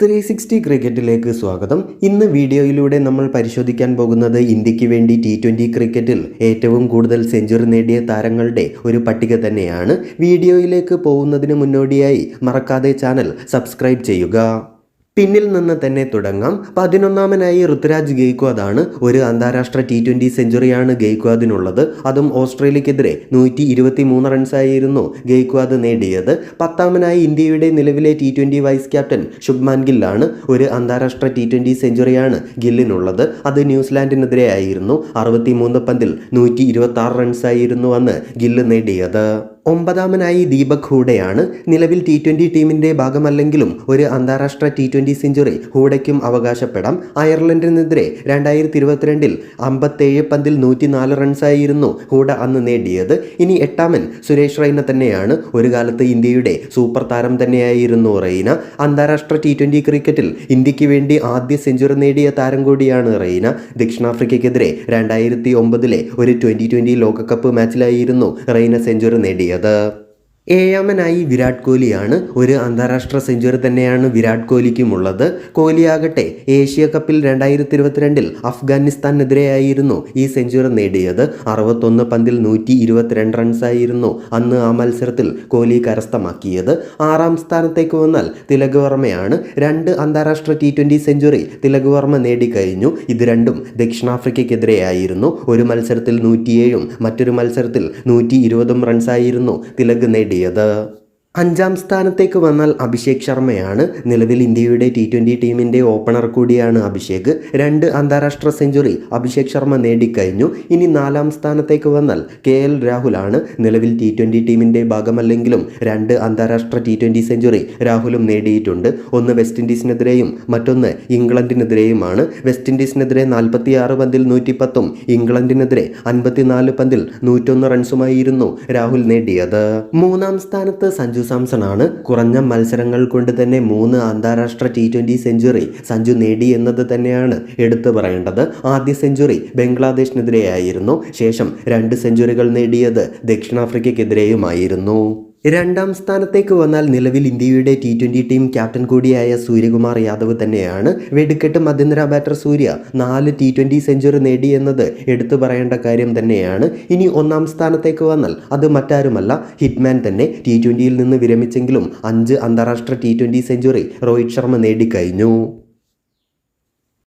Three sixty ക്രിക്കറ്റിലേക്ക് സ്വാഗതം. ഇന്ന് വീഡിയോയിലൂടെ നമ്മൾ പരിശോധിക്കാൻ പോകുന്നത് ഇന്ത്യയ്ക്ക് വേണ്ടി ടി ട്വന്റി ക്രിക്കറ്റിൽ ഏറ്റവും കൂടുതൽ സെഞ്ചുറി നേടിയ താരങ്ങളുടെ ഒരു പട്ടിക തന്നെയാണ്. വീഡിയോയിലേക്ക് പോകുന്നതിന് മുന്നോടിയായി മറക്കാതെ ചാനൽ സബ്സ്ക്രൈബ് ചെയ്യുക. പിന്നിൽ നിന്ന് തന്നെ തുടങ്ങാം. പതിനൊന്നാമനായി ഋതുരാജ് ഗെയ്ക്വാദാണ് ഒരു അന്താരാഷ്ട്ര ടി ട്വന്റി സെഞ്ചുറിയാണ് ഗെയ്ക്വാദിനുള്ളത്. അതും ഓസ്ട്രേലിയക്കെതിരെ നൂറ്റി ഇരുപത്തി മൂന്ന് റൺസായിരുന്നു ഗെയ്ക്വാദ് നേടിയത്. പത്താമനായി ഇന്ത്യയുടെ നിലവിലെ T twenty vice captain Shubman ഗില്ലാണ് ഒരു അന്താരാഷ്ട്ര ടി ട്വന്റി സെഞ്ചുറിയാണ് ഗില്ലിനുള്ളത്. അത് ന്യൂസിലാൻഡിനെതിരെ ആയിരുന്നു. അറുപത്തി മൂന്ന് പന്തിൽ നൂറ്റി ഇരുപത്തി ആറ് റൺസായിരുന്നു അന്ന് ഗില്ല് നേടിയത്. ഒമ്പതാമനായി ദീപക് ഹൂഡയാണ്. നിലവിൽ ടി ട്വന്റി ടീമിന്റെ ഭാഗമല്ലെങ്കിലും ഒരു അന്താരാഷ്ട്ര ടി ട്വന്റി സെഞ്ചുറി ഹൂഡയ്ക്കും അവകാശപ്പെടാം. അയർലൻഡിനെതിരെ രണ്ടായിരത്തി ഇരുപത്തിരണ്ടിൽ അമ്പത്തേഴ് പന്തിൽ നൂറ്റി നാല് റൺസായിരുന്നു ഹൂഡ അന്ന് നേടിയത്. ഇനി എട്ടാമൻ സുരേഷ് റൈന തന്നെയാണ്. ഒരു കാലത്ത് ഇന്ത്യയുടെ സൂപ്പർ താരം തന്നെയായിരുന്നു റെയ്ന അന്താരാഷ്ട്ര ടി ട്വന്റി ക്രിക്കറ്റിൽ ഇന്ത്യയ്ക്ക് വേണ്ടി ആദ്യ സെഞ്ചുറി നേടിയ താരം കൂടിയാണ് റൈന. ദക്ഷിണാഫ്രിക്കയ്ക്കെതിരെ രണ്ടായിരത്തി ഒമ്പതിലെ ഒരു ട്വന്റി ട്വന്റി ലോകകപ്പ് മാച്ചിലായിരുന്നു റൈന സെഞ്ചുറി നേടിയത്. 的 ഏഴാമനായി വിരാട് കോഹ്ലിയാണ്. ഒരു അന്താരാഷ്ട്ര സെഞ്ചുറി തന്നെയാണ് വിരാട് കോഹ്ലിക്കുമുള്ളത്. കോഹ്ലിയാകട്ടെ ഏഷ്യ കപ്പിൽ രണ്ടായിരത്തി ഇരുപത്തിരണ്ടിൽ അഫ്ഗാനിസ്ഥാനെതിരെയായിരുന്നു ഈ സെഞ്ചുറി നേടിയത്. അറുപത്തൊന്ന് പന്തിൽ നൂറ്റി ഇരുപത്തിരണ്ട് റൺസായിരുന്നു അന്ന് ആ മത്സരത്തിൽ കോഹ്ലി കരസ്ഥമാക്കിയത്. ആറാം സ്ഥാനത്തേക്ക് വന്നാൽ തിലക് വർമ്മയാണ്. രണ്ട് അന്താരാഷ്ട്ര T twenty century Tilak Varma നേടിക്കഴിഞ്ഞു. ഇത് രണ്ടും ദക്ഷിണാഫ്രിക്കയ്ക്കെതിരെയായിരുന്നു. ഒരു മത്സരത്തിൽ നൂറ്റിയേഴും മറ്റൊരു മത്സരത്തിൽ നൂറ്റി ഇരുപതും റൺസായിരുന്നു തിലക് നേടിയത് അഞ്ചാം സ്ഥാനത്തേക്ക് വന്നാൽ അഭിഷേക് ശർമ്മയാണ്. നിലവിൽ ഇന്ത്യയുടെ ടി ട്വന്റി ടീമിന്റെ ഓപ്പണർ കൂടിയാണ് അഭിഷേക്. രണ്ട് അന്താരാഷ്ട്ര സെഞ്ചുറി അഭിഷേക് ശർമ്മ നേടിക്കഴിഞ്ഞു. ഇനി നാലാം സ്ഥാനത്തേക്ക് വന്നാൽ കെ എൽ രാഹുലാണ്. നിലവിൽ ടി ട്വന്റി ടീമിന്റെ ഭാഗമല്ലെങ്കിലും രണ്ട് അന്താരാഷ്ട്ര ടി ട്വന്റി സെഞ്ചുറി രാഹുലും നേടിയിട്ടുണ്ട്. ഒന്ന് വെസ്റ്റ് ഇൻഡീസിനെതിരെയും മറ്റൊന്ന് ഇംഗ്ലണ്ടിനെതിരെയുമാണ്. വെസ്റ്റ് ഇൻഡീസിനെതിരെ നാൽപ്പത്തിയാറ് പന്തിൽ നൂറ്റിപ്പത്തും ഇംഗ്ലണ്ടിനെതിരെ അൻപത്തിനാല് പന്തിൽ നൂറ്റൊന്ന് റൺസുമായിരുന്നു രാഹുൽ നേടിയത്. മൂന്നാം സ്ഥാനത്ത് സഞ്ജു സാംസൺ ആണ് കുറഞ്ഞ മത്സരങ്ങൾ കൊണ്ട് തന്നെ മൂന്ന് അന്താരാഷ്ട്ര ടി ട്വന്റി സെഞ്ചുറി സഞ്ജു നേടി എന്നത് തന്നെയാണ് എടുത്തു പറയേണ്ടത്. ആദ്യ സെഞ്ചുറി ബംഗ്ലാദേശിനെതിരെയായിരുന്നു. ശേഷം രണ്ട് സെഞ്ചുറികൾ നേടിയത് ദക്ഷിണാഫ്രിക്കയ്ക്കെതിരെയുമായിരുന്നു. രണ്ടാം സ്ഥാനത്തേക്ക് വന്നാൽ നിലവിൽ ഇന്ത്യയുടെ ടി ട്വന്റി ടീം ക്യാപ്റ്റൻ കൂടിയായ സൂര്യകുമാർ യാദവ് തന്നെയാണ്. വെടിക്കെട്ട് മധ്യനിര ബാറ്റർ സൂര്യ നാല് ടി ട്വന്റി സെഞ്ചുറി നേടി എന്നത് എടുത്തു പറയേണ്ട കാര്യം തന്നെയാണ്. ഇനി ഒന്നാം സ്ഥാനത്തേക്ക് വന്നാൽ അത് മറ്റാരുമല്ല ഹിറ്റ്മാൻ തന്നെ ടി ട്വന്റിയിൽ നിന്ന് വിരമിച്ചെങ്കിലും അഞ്ച് അന്താരാഷ്ട്ര T twenty century Rohit Sharma നേടിക്കഴിഞ്ഞു.